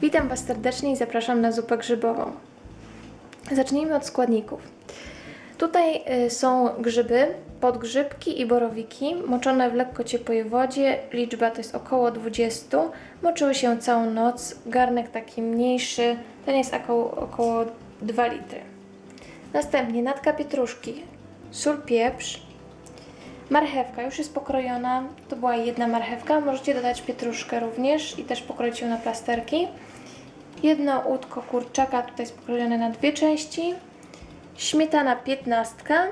Witam Was serdecznie i zapraszam na zupę grzybową. Zacznijmy od składników. Tutaj y, są grzyby, podgrzybki i borowiki, moczone w lekko ciepłej wodzie. Liczba to jest około 20. Moczyły się całą noc. Garnek taki mniejszy, ten jest około, około 2 litry. Następnie natka pietruszki, sól, pieprz, Marchewka już jest pokrojona. To była jedna marchewka. Możecie dodać pietruszkę również i też pokroić ją na plasterki. Jedno łódko kurczaka tutaj jest pokrojone na dwie części. Śmietana piętnastka,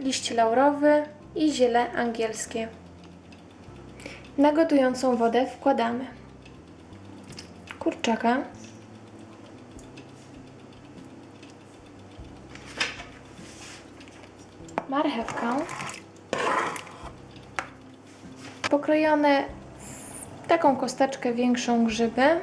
liść laurowy i ziele angielskie. Na gotującą wodę wkładamy kurczaka. Marchewkę pokrojone w taką kosteczkę większą grzyby.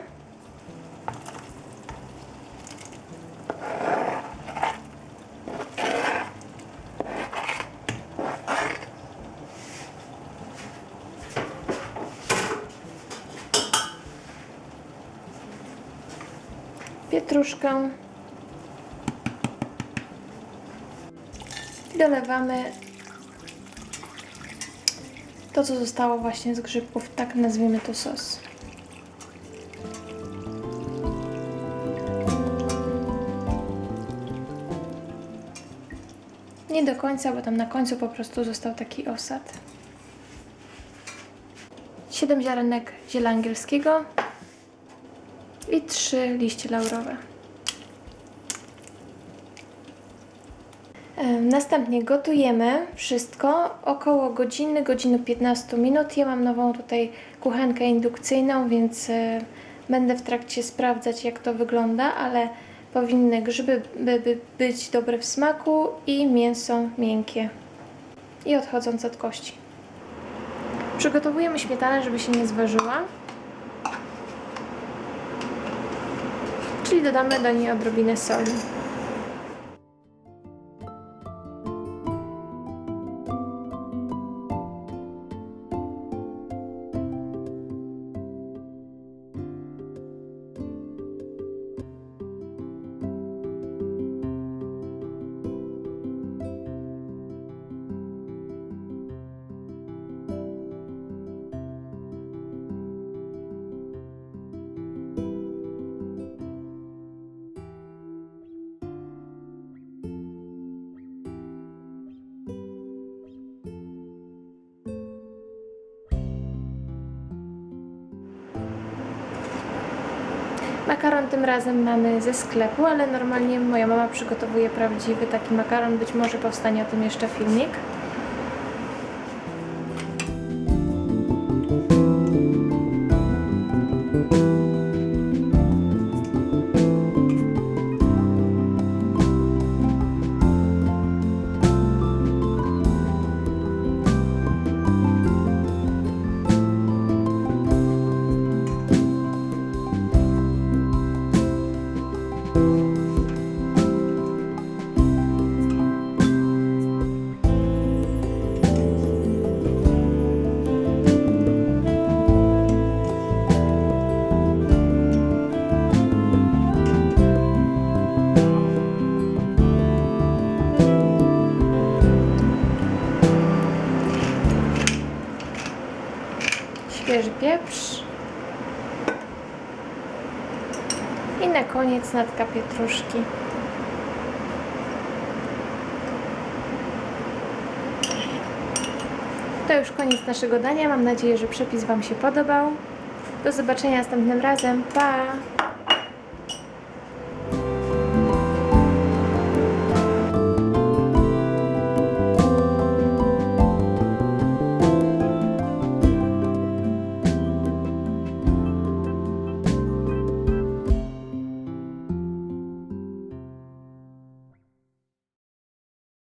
Pietruszkę. Dolewamy to, co zostało właśnie z grzybków, tak nazwijmy to sos. Nie do końca, bo tam na końcu po prostu został taki osad. 7 ziarenek ziela angielskiego i 3 liście laurowe. Następnie gotujemy wszystko około godziny, godziny 15 minut. Ja mam nową tutaj kuchenkę indukcyjną, więc e, będę w trakcie sprawdzać jak to wygląda, ale powinny grzyby by, by być dobre w smaku i mięso miękkie i odchodzące od kości. Przygotowujemy śmietanę, żeby się nie zważyła. Czyli dodamy do niej odrobinę soli. Makaron tym razem mamy ze sklepu, ale normalnie moja mama przygotowuje prawdziwy taki makaron. Być może powstanie o tym jeszcze filmik. Świeży pieprz. I na koniec natka pietruszki. To już koniec naszego dania. Mam nadzieję, że przepis Wam się podobał. Do zobaczenia następnym razem. Pa!